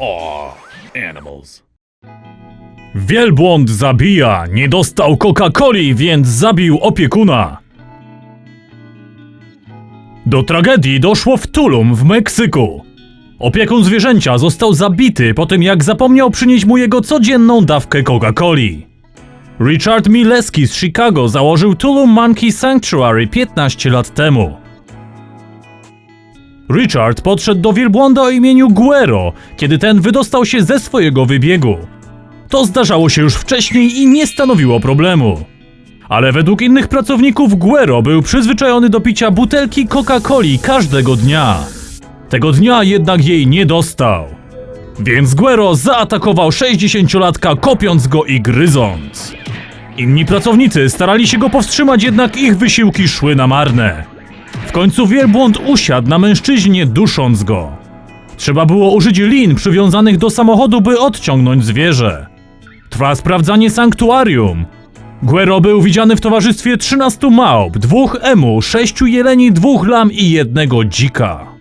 Aw, animals. Wielbłąd zabija, nie dostał Coca-Coli, więc zabił opiekuna. Do tragedii doszło w Tulum w Meksyku. Opiekun zwierzęcia został zabity po tym jak zapomniał przynieść mu jego codzienną dawkę Coca-Coli. Richard Mileski z Chicago założył Tulum Monkey Sanctuary 15 lat temu. Richard podszedł do wielbłąda o imieniu Guero, kiedy ten wydostał się ze swojego wybiegu. To zdarzało się już wcześniej i nie stanowiło problemu. Ale według innych pracowników Guero był przyzwyczajony do picia butelki Coca-Coli każdego dnia. Tego dnia jednak jej nie dostał. Więc Guero zaatakował 60-latka kopiąc go i gryząc. Inni pracownicy starali się go powstrzymać, jednak ich wysiłki szły na marne. Końcu wielbłąd usiadł na mężczyźnie, dusząc go. Trzeba było użyć lin przywiązanych do samochodu, by odciągnąć zwierzę. Trwa sprawdzanie sanktuarium. Guero był widziany w towarzystwie 13 małp, dwóch emu, sześciu jeleni, dwóch lam i jednego dzika.